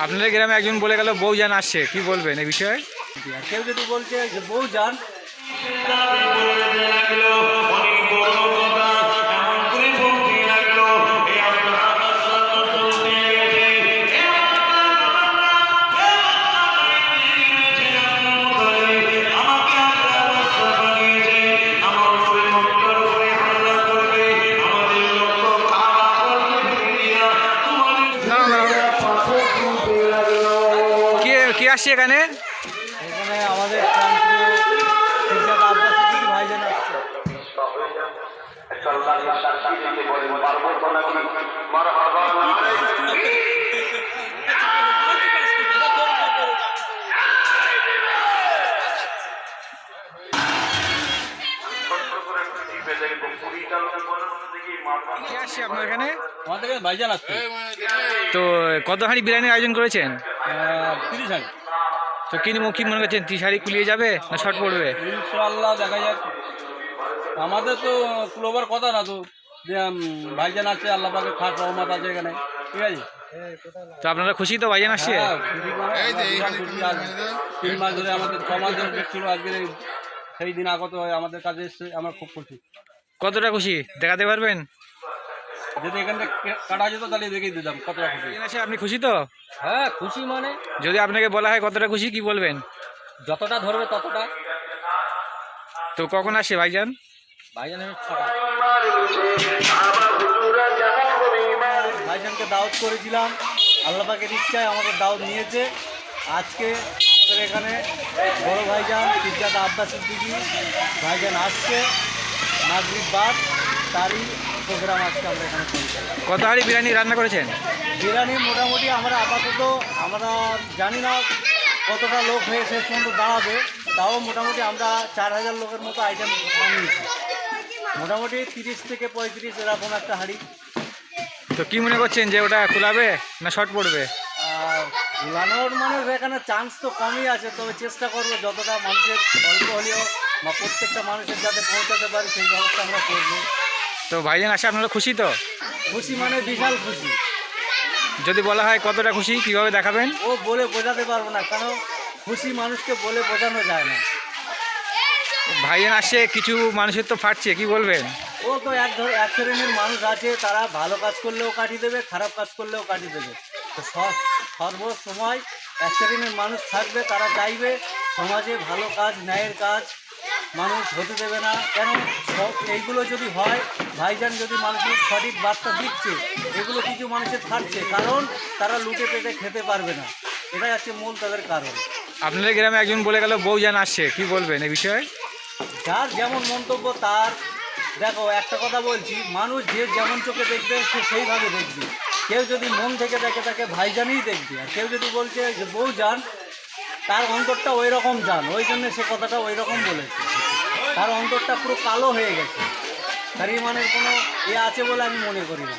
আপনাদের গ্রামে একজন বলে গেল, বউ যান, আসছে। কি বলবেন এই বিষয়ে? কেউ যদি বলছে যে বউ যান কে আসছে এখানে এখানে? আমাদের ভাইজান আসছে। তো কত হাঁড়ি বিরিয়ানির আয়োজন করেছেন? তিরিশ হাজার তো কি কি মনে করছেন হাঁড়ি কুলিয়ে যাবে না শর্ট পড়বে ইনশাল্লাহ দেখা যাক। আমাদের তো কুলোবার কথা না তো যে ভাইজান আছে আল্লাহ পাকে খাট রহমত আছে এখানে। ঠিক আছে? তো আপনারা খুশি তো ভাইজান আসছে? হ্যাঁ, তিন মাস ধরে আমাদের ছ মাস ধরে দেখছিল আজকে সেই দিন আগত হয়ে আমাদের কাছে এসছে আমরা খুব খুশি। কতটা খুশি? দেখাতে পারবেন? যদি এখান কাটা যেত তাহলে দেখেই দিতাম কতটা খুশি? ভাইজান আসে আপনি খুশি তো? হ্যাঁ খুশি মানে? যদি আপনাকে বলা হয় কতটা খুশি কি বলবেন? যতটা ধরবে ততটা। তো কখন আসে ভাইজান? ভাইজানের ছটা। ভাইজানকে দাওয়াত করেছিলাম আল্লাহ পাকের ইচ্ছায় আমাদের দাওয়াত নিয়েছে। আজকে আমাদের এখানে বড় ভাইজান সিদ্ধার্থ আব্বাস সিদ্দিকি ভাইজান আসছে মাগরিব বাদ। তারই প্রোগ্রাম আজকে আমরা এখানে কত হাঁড়ি বিরিয়ানি রান্না করেছেন? বিরিয়ানি মোটামুটি আমরা আপাতত আমরা জানি না কতটা লোক হয়ে শেষ পর্যন্ত দাঁড়াবে তাও মোটামুটি আমরা চার হাজার লোকের মতো আইটেম বানিয়েছি। মোটামুটি তিরিশ থেকে পঁয়ত্রিশ এরকম একটা হাঁড়ি। তো কি মনে করছেন যে ওটা খোলাবে না শর্ট পড়বে? আর উলানোর মানে এখানে চান্স তো কমই আছে তবে চেষ্টা করব যতটা মানুষের অল্প হলেও বা প্রত্যেকটা মানুষের যাতে পৌঁছাতে পারি সেই ব্যবস্থা আমরা করব। তো ভাইজান আসে আপনারা খুশি তো? খুশি মানে বিশাল খুশি। যদি বলা হয় কতটা খুশি কীভাবে দেখাবেন? ও বলে বোঝাতে পারব না কারণ খুশি মানুষকে বলে বোঝানো যায় না। ভাইজান আসে কিছু মানুষের তো ফাটছে কি বলবেন? ও তো এক ধর এক শ্রেণির মানুষ আছে তারা ভালো কাজ করলেও কাটিয়ে দেবে খারাপ কাজ করলেও কাটিয়ে দেবে। তো সব সর্ব সময় এক শ্রেণির মানুষ থাকবে তারা চাইবে সমাজে ভালো কাজ ন্যায়ের কাজ মানুষ হতে দেবে না। কেন? সব এইগুলো যদি হয় ভাইজান যদি মানুষের সঠিক বার্তা দিচ্ছে এগুলো কিছু মানুষের থাকছে কারণ তারা লুটে পেটে খেতে পারবে না। এটাই হচ্ছে মূল তাদের কারণ। আপনাদের গ্রামে একজন বলে গেল বউ যান আসছে। কি বলবেন এই বিষয়ে? যার যেমন মন্তব্য তার দেখো একটা কথা বলছি মানুষ যে যেমন চোখে দেখবে সে সেইভাবে দেখবে। কেউ যদি মন থেকে দেখে তাকে ভাইজানই দেখবে। আর কেউ যদি বলছে যে বউ যান তার অন্তরটা ওই রকম যান ওই জন্য সে কথাটা ওই রকম বলেছে। তার অন্তরটা পুরো কালো হয়ে গেছে। তার ইমানের কোনো ইয়ে আছে বলে আমি মনে করি না।